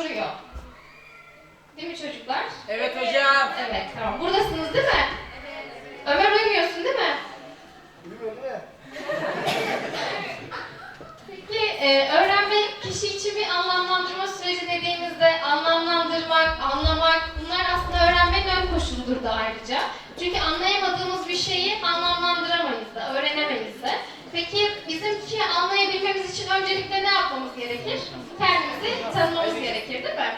koşulduruyor. Değil mi çocuklar? Evet hocam. Evet, tamam. Buradasınız değil mi? Ömer uyumuyorsun değil mi? Peki e, öğrenme kişi için bir anlamlandırma süreci dediğimizde anlamlandırmak, anlamak bunlar aslında öğrenmenin ön koşuludur da ayrıca. Çünkü anlayamadığımız bir şeyi de. Peki bizim ki anlayabilmemiz için öncelikle ne yapmamız gerekir? Kendimizi tanımamız gerekir değil mi?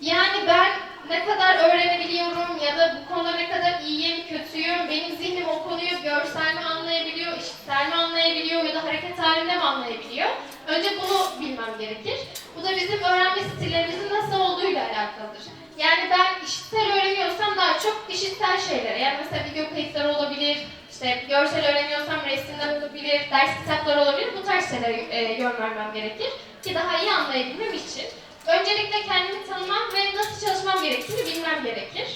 Yani ben ne kadar öğrenebiliyorum ya da bu konuda ne kadar iyiyim, kötüyüm, benim zihnim o konuyu görsel mi anlayabiliyor, işitsel mi anlayabiliyor ya da hareket halinde mi anlayabiliyor? Önce bunu bilmem gerekir. Bu da bizim öğrenme stillerimizin nasıl olduğuyla alakalıdır. Yani ben işitsel öğreniyorsam daha çok işitsel şeylere, yani mesela video kayıtları olabilir, işte görsel öğreniyorsam resimler olabilir, ders kitapları olabilir, bu tarz şeylere e, yön vermem gerekir ki daha iyi anlayabilmem için. Öncelikle kendimi tanımam ve nasıl çalışmam gerektiğini bilmem gerekir.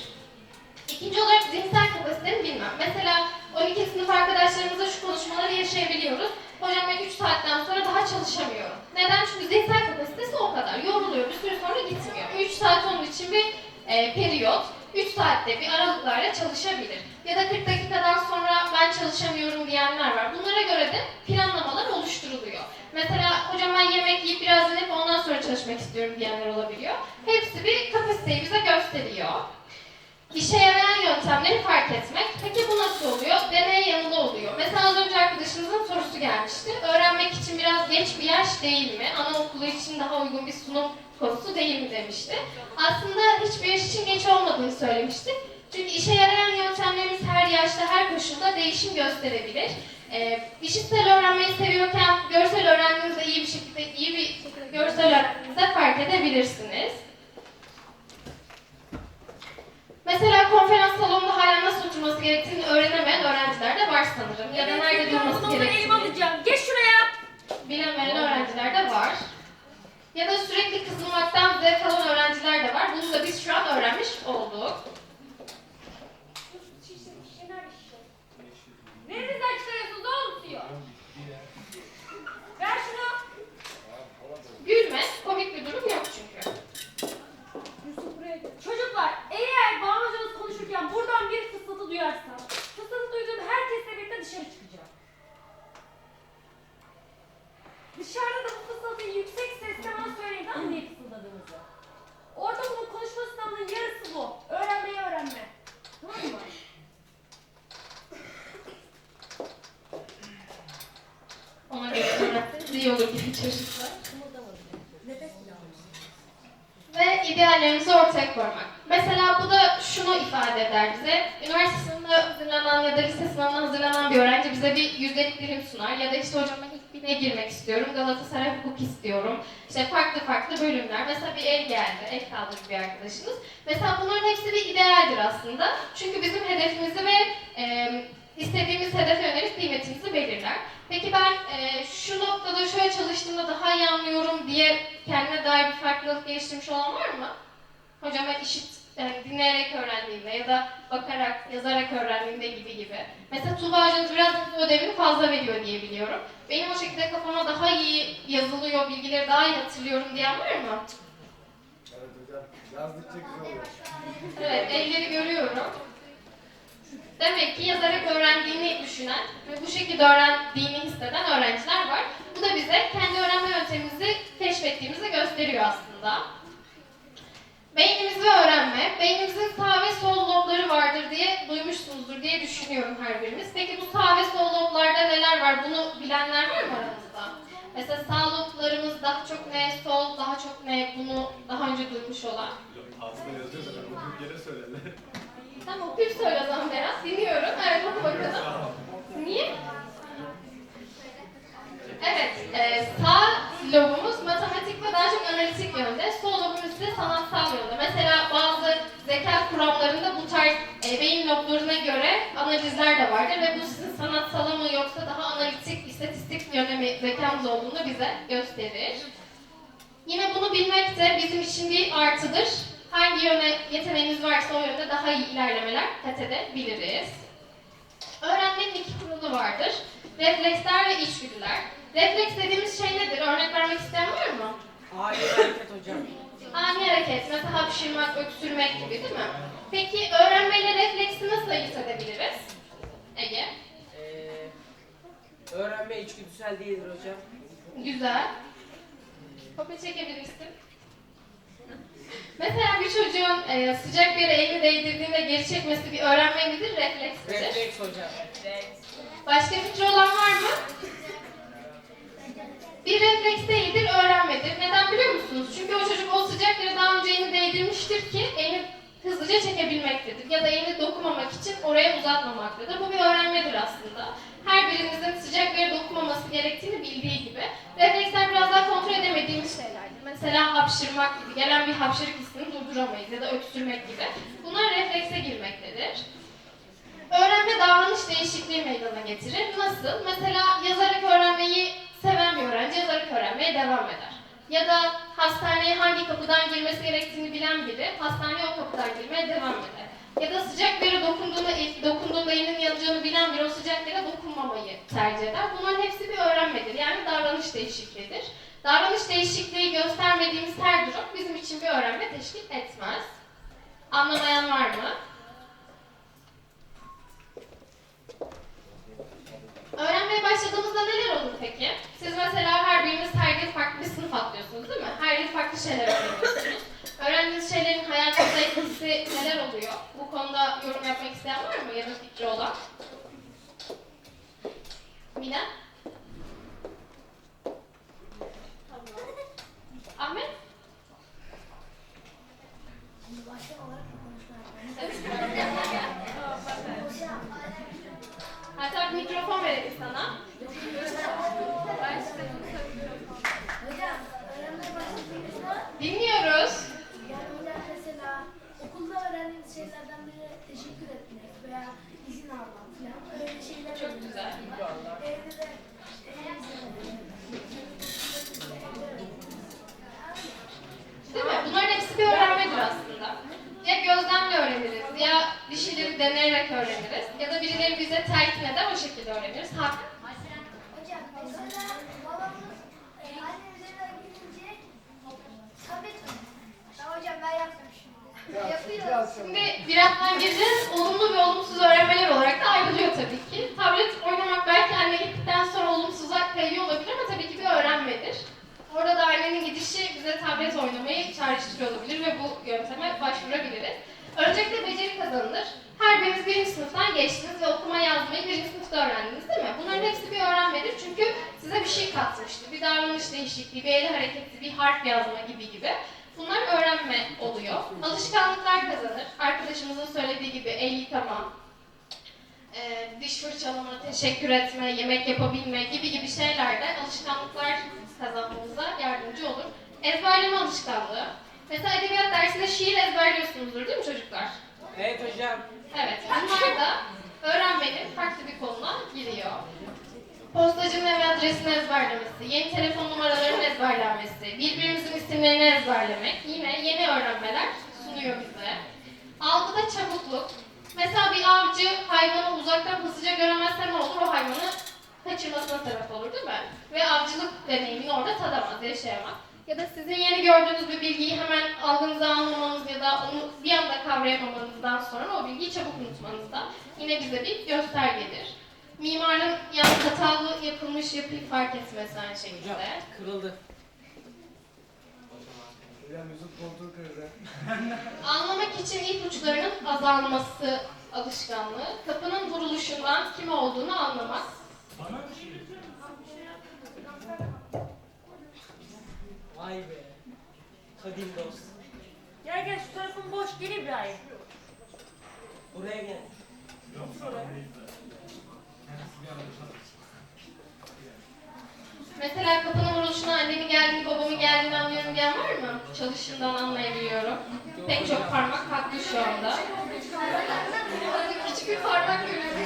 İkinci olarak zihinsel kapasitemi bilmem. Mesela 12 sınıf arkadaşlarımızla şu konuşmaları yaşayabiliyoruz. Hocam ben 3 saatten sonra daha çalışamıyorum. Neden? Çünkü zihinsel kapasitesi o kadar. Yoruluyor, bir süre sonra gitmiyor. 3 saat onun için bir e, periyot. 3 saatte bir aralıklarla çalışabilir. Ya da 40 dakikadan sonra çalışamıyorum diyenler var. Bunlara göre de planlamalar oluşturuluyor. Mesela hocam ben yemek yiyip biraz dinlenip ondan sonra çalışmak istiyorum diyenler olabiliyor. Hepsi bir kapasiteyi bize gösteriyor. İşe yarayan yöntemleri fark etmek. Peki bu nasıl oluyor? Deney yanılı oluyor. Mesela az önce arkadaşımızın sorusu gelmişti. Öğrenmek için biraz geç bir yaş değil mi? Anaokulu için daha uygun bir sunum konusu değil mi demişti. Aslında hiçbir yaş için geç olmadığını söylemiştik. Çünkü işe yarayan yöntemlerimiz her yaşta, her koşulda değişim gösterebilir. Ee, işitsel öğrenmeyi seviyorken görsel öğrendiğinizde iyi bir şekilde, iyi bir görsel öğrendiğinizde fark edebilirsiniz. Mesela konferans salonunda hala nasıl oturması gerektiğini öğrenemeyen öğrenciler de var sanırım. Ya da nerede durması gerektiğini alacağım. Geç şuraya. bilemeyen öğrenciler de var. Ya da sürekli kızılmaktan zevk alan öğrenciler de var. Bunu da biz şu an öğrenmiş olduk. Dışarıda da bu fısıltıyı yüksek sesle bana söyleyin tamam mı fısıldadığınızı. Orada bunun konuşma sınavının yarısı bu. Öğrenmeyi öğrenme. Tamam mı? Ona göre öğrenseniz iyi olur gibi çocuklar. Ve ideallerimizi ortaya koymak. Mesela bu da şunu ifade eder bize. Üniversite sınavına hazırlanan ya da lise sınavına hazırlanan bir öğrenci bize bir yüzdelik dilim sunar. Ya da işte hocam bine girmek istiyorum. Galatasaray hukuk istiyorum. İşte farklı farklı bölümler. Mesela bir el geldi. El kaldırdı bir arkadaşınız. Mesela bunların hepsi bir idealdir aslında. Çünkü bizim hedefimizi ve e, istediğimiz hedefe yönelik kıymetimizi belirler. Peki ben e, şu noktada şöyle çalıştığımda daha iyi anlıyorum diye kendine dair bir farklılık geliştirmiş olan var mı? Hocam ben işit yani dinleyerek öğrendiğimde ya da bakarak, yazarak öğrendiğimde gibi gibi. Mesela Tuğba hocanız biraz ödevini fazla veriyor diye biliyorum. Benim o şekilde kafama daha iyi yazılıyor, bilgileri daha iyi hatırlıyorum diyen var mı? Evet hocam. Yazdıkça güzel oluyor. Evet, elleri görüyorum. Demek ki yazarak öğrendiğini düşünen ve bu şekilde öğrendiğini hisseden öğrenciler var. Bu da bize kendi öğrenme yöntemimizi keşfettiğimizi gösteriyor aslında. Beynimiz ve öğrenme. Beynimizin sağ ve sol lobları vardır diye duymuşsunuzdur diye düşünüyorum her birimiz. Peki bu sağ ve sol loblarda neler var? Bunu bilenler var mı aranızda? Mesela sağ loblarımız daha çok ne, sol daha çok ne? Bunu daha önce duymuş olan. Aslında yazıyor zaten. Okuyup geri söyledi. Tamam okuyup söyle o zaman biraz. Dinliyorum. Evet oku bakalım. Niye? Evet, e, sağ lobumuz matematik ve daha çok analitik yönde, sol lobumuz ise sanatsal yönde. Mesela bazı zeka kuramlarında bu tarz beyin loblarına göre analizler de vardır ve bu sizin sanatsala mı yoksa daha analitik, istatistik yönde mi zekamız olduğunu bize gösterir. Yine bunu bilmek de bizim için bir artıdır. Hangi yöne yeteneğimiz varsa o yönde daha iyi ilerlemeler kat edebiliriz. Öğrenmenin iki kuralı vardır. Refleksler ve içgüdüler. Refleks dediğimiz şey nedir? Örnek vermek isteyen var mı? Hayır. Hareket, mesela hapşırmak, öksürmek gibi değil mi? Peki öğrenmeyle refleksi nasıl ayırt edebiliriz? Ege. Ee, öğrenme içgüdüsel değildir hocam. Güzel. Kopya çekebilirsin. Mesela bir çocuğun e, sıcak bir yere elini değdirdiğinde geri çekmesi bir öğrenme midir, refleks midir? Refleks hocam. Başka fikri olan var mı? Bir refleks değildir, öğrenmedir. Neden biliyor musunuz? Çünkü o çocuk o sıcak yere daha önce elini değdirmiştir ki elini hızlıca çekebilmektedir. Ya da elini dokunmamak için oraya uzatmamaktadır. Bu bir öğrenmedir aslında. Her birimizin sıcak yere dokunmaması gerektiğini bildiği gibi. Refleksler biraz daha kontrol edemediğimiz şeylerdir. Mesela hapşırmak gibi, gelen bir hapşırık hissini durduramayız ya da öksürmek gibi. Bunlar reflekse girmektedir. Öğrenme davranış değişikliği meydana getirir. Nasıl? Mesela yazarak öğrenmeyi seven bir öğrenci yazarak öğrenmeye devam eder. Ya da hastaneye hangi kapıdan girmesi gerektiğini bilen biri hastaneye o kapıdan girmeye devam eder. Ya da sıcak bir yere dokunduğunda, dokunduğunda elinin yanacağını bilen biri o sıcak yere dokunmamayı tercih eder. Bunların hepsi bir öğrenmedir. Yani davranış değişikliğidir. Davranış değişikliği göstermediğimiz her durum bizim için bir öğrenme teşkil etmez. Anlamayan var mı? in bir şeyleri deneyerek öğreniriz, ya da birileri bize telkin eder o şekilde öğreniriz. Hakan? Hocam mesela babamız e, annem üzerine gidince tablet Tamam hocam ben yaptım şimdi. Yapıyor. Şimdi birazdan gireceğiz. Olumlu ve olumsuz öğrenmeler olarak da ayrılıyor tabii ki. Tablet oynamak belki anne gittikten sonra olumsuza kayıyor olabilir ama tabii ki bir öğrenmedir. Orada da annenin gidişi bize tablet oynamayı çağrıştırıyor olabilir ve bu yönteme başvurabiliriz. Öncelikle beceri kazanılır. Her biriniz birinci sınıftan geçtiniz ve okuma yazmayı birinci sınıfta öğrendiniz değil mi? Bunların hepsi bir öğrenmedir çünkü size bir şey katmıştır. Bir davranış değişikliği, bir el hareketi, bir harf yazma gibi gibi. Bunlar öğrenme oluyor. Alışkanlıklar kazanır. Arkadaşımızın söylediği gibi el yıkama, e, diş fırçalama, teşekkür etme, yemek yapabilme gibi gibi şeylerde alışkanlıklar kazanmamıza yardımcı olur. Ezberleme alışkanlığı. Mesela edebiyat dersinde şiir ezberliyorsunuzdur değil mi çocuklar? Evet hocam. Evet, bunlar da öğrenmenin farklı bir konuna giriyor. Postacının ev adresini ezberlemesi, yeni telefon numaralarının ezberlenmesi, birbirimizin isimlerini ezberlemek yine yeni öğrenmeler sunuyor bize. Algıda çabukluk. Mesela bir avcı hayvanı uzaktan hızlıca göremezse ne olur? O hayvanı kaçırmasına sebep olur değil mi? Ve avcılık deneyimini orada tadamaz, yaşayamaz. Ya da sizin yeni gördüğünüz bir bilgiyi hemen algınıza almamanız ya da onu bir anda kavrayamamanızdan sonra o bilgiyi çabuk unutmanız da yine bize bir göstergedir. Mimarın yan hatalı yapılmış yapıyı fark etmesi aynı Hocam şekilde. kırıldı. Hocam Yusuf koltuğu kırdı. Anlamak için ipuçlarının azalması alışkanlığı. Kapının vuruluşundan kim olduğunu anlamak. Vay be. Kadim dost. Gel gel şu tarafın boş gel İbrahim. Buraya gel. Mesela kapının vuruluşuna annemin geldiğini, babamın geldiğini anlıyorum diyen var mı? Çalışından anlayabiliyorum. Pek çok parmak haklı şu anda. Küçük bir parmak görüyorum.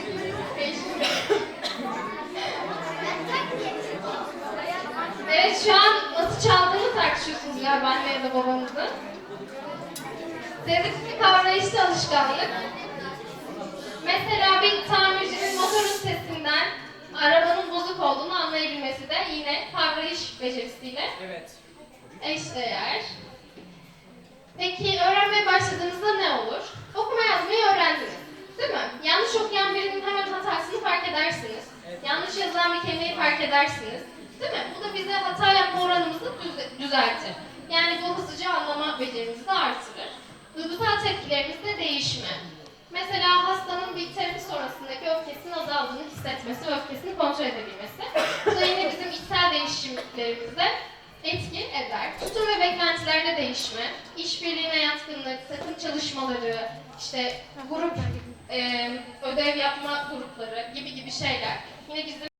Evet şu an nasıl çaldığını tartışıyorsunuz galiba anne ya da babanızın. Dedektif kavrayışlı alışkanlık. Mesela bir tamircinin motorun sesinden arabanın bozuk olduğunu anlayabilmesi de yine kavrayış becerisiyle Evet. Eşdeğer. Peki öğrenmeye başladığınızda ne olur? Okuma yazmayı öğrendiniz. Değil mi? Yanlış okuyan birinin hemen hatasını fark edersiniz. Evet. Yanlış yazılan bir kelimeyi fark edersiniz. Değil mi? Bu da bize hata yapma oranımızı düze- düzeltir. Yani bu hızlıca anlama becerimizi de artırır. Duygusal tepkilerimizde değişme. Mesela hastanın bir terapi sonrasındaki öfkesinin azaldığını hissetmesi öfkesini kontrol edebilmesi. Bu da yine bizim içsel değişimlerimizde etki eder. Tutum ve beklentilerde değişme, işbirliğine yatkınlık, takım çalışmaları, işte grup e, ödev yapma grupları gibi gibi şeyler. Yine bizim